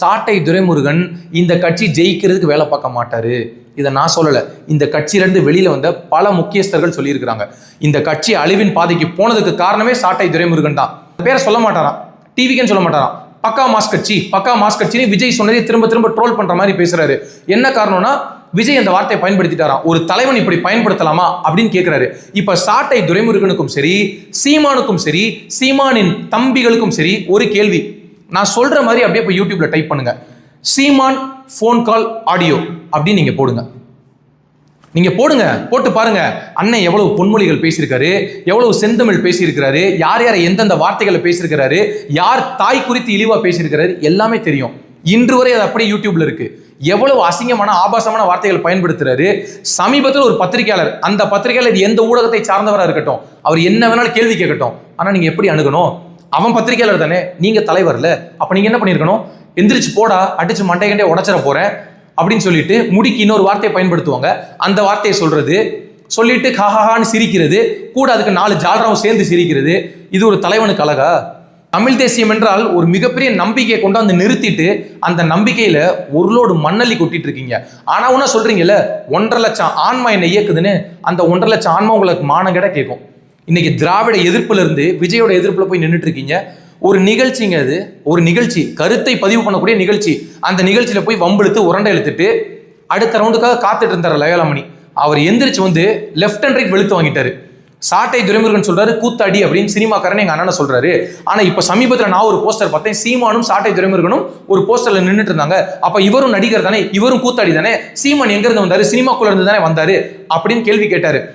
சாட்டை துரைமுருகன் இந்த கட்சி ஜெயிக்கிறதுக்கு வேலை பார்க்க மாட்டாரு. இதை நான் சொல்லலை. இந்த கட்சியிலேருந்து வெளியில் வந்த பல முக்கியஸ்தர்கள் சொல்லியிருக்கிறாங்க. இந்த கட்சி அழிவின் பாதைக்கு போனதுக்கு காரணமே சாட்டை துரைமுருகன் தான். பேரை சொல்ல மாட்டாராம். டிவிக்குன்னு சொல்ல மாட்டாராம். பக்கா மாஸ் கட்சி பக்கா மாஸ் கட்சின்னு விஜய் சொன்னதே திரும்ப திரும்ப ட்ரோல் பண்ற மாதிரி பேசுறாரு. என்ன காரணம்னா விஜய் அந்த வார்த்தையை பயன்படுத்திட்டாராம். ஒரு தலைவன் இப்படி பயன்படுத்தலாமா அப்படின்னு கேட்கிறாரு இப்ப சாட்டை துரைமுருகனுக்கும் சரி சீமானுக்கும் சரி சீமானின் தம்பிகளுக்கும் சரி ஒரு கேள்வி. நான் சொல்கிற மாதிரி அப்படியே இப்போ யூடியூப்ல டைப் பண்ணுங்க. சீமான் ஃபோன் கால் ஆடியோ அப்படின்னு நீங்கள் போடுங்க. நீங்கள் போடுங்க போட்டு பாருங்க. அண்ணன் எவ்வளவு பொன்மொழிகள் பேசியிருக்காரு எவ்வளவு செந்தமிழ் பேசியிருக்கிறாரு யார் யார் எந்தெந்த வார்த்தைகளை பேசியிருக்கிறாரு யார் தாய் குறித்து இழிவாக பேசியிருக்கிறாரு எல்லாமே தெரியும். இன்று வரை அது அப்படியே யூடியூப்ல இருக்கு. எவ்வளவு அசிங்கமான ஆபாசமான வார்த்தைகள் பயன்படுத்துறாரு. சமீபத்தில் ஒரு பத்திரிகையாளர் அந்த பத்திரிகையாளர் எந்த ஊடகத்தை சார்ந்தவராக இருக்கட்டும் அவர் என்ன வேணாலும் கேள்வி கேட்கட்டும். ஆனால் நீங்கள் எப்படி அணுகணும்? அவன் பத்திரிகையாளர் தானே? நீங்க தலைவர்ல. அப்ப நீங்க என்ன பண்ணிருக்கணும்? எந்திரிச்சு போடா அடிச்சு மண்டை கண்டே உடச்சிட போறேன் அப்படின்னு சொல்லிட்டு முடிக்கு இன்னொரு வார்த்தையை பயன்படுத்துவாங்க. அந்த வார்த்தையை சொல்றது சொல்லிட்டு ஹஹான்னு சிரிக்கிறது கூட அதுக்கு நாலு ஜாலராவும் சேர்ந்து சிரிக்கிறது இது ஒரு தலைவனுக்கு அழகா? தமிழ் தேசியம் என்றால் ஒரு மிகப்பெரிய நம்பிக்கையை கொண்டாந்து நிறுத்திட்டு அந்த நம்பிக்கையில ஒரு லோடு மண்ணள்ளி கொட்டிட்டு இருக்கீங்க. ஆனா ஒன்னா சொல்றீங்கல்ல ஒன்றரை லட்சம் ஆன்மா என்னை இயக்குதுன்னு அந்த ஒன்றரை லட்சம் ஆன்மா உங்களுக்கு மானகட கேட்கும் இன்னைக்கு திராவிட எதிர்ப்புல இருந்து விஜயோட எதிர்ப்புல போய் நின்றுட்டு இருக்கீங்க ஒரு நிகழ்ச்சிங்க அது. ஒரு நிகழ்ச்சி. கருத்தை பதிவு பண்ணக்கூடிய நிகழ்ச்சி. அந்த நிகழ்ச்சியில போய் வம்பெழுத்து உரண்டை இழுத்துட்டு அடுத்த ரவுண்டுக்காக காத்துட்டு இருந்தார் லயோலாமணி. அவர் எந்திரிச்சு வந்து லெஃப்ட் அண்ட் ரைட் வெளுத்து வாங்கிட்டாரு. சாட்டை துரைமுருகன் சொல்றாரு கூத்தாடி அப்படின்னு சினிமாக்காரன் எங்க அண்ணனை சொல்றாரு. ஆனா இப்ப சமீபத்துல நான் ஒரு போஸ்டர் பார்த்தேன். சீமானும் சாட்டை துரைமுருகனும் ஒரு போஸ்டர்ல நின்றுட்டு இருந்தாங்க. அப்ப இவரும் நடிகர் தானே இவரும் கூத்தாடி தானே சீமான் எங்க இருந்து வந்தாரு? சினிமாக்குள்ள இருந்து தானே வந்தாரு? அப்படின்னு கேள்வி கேட்டாரு.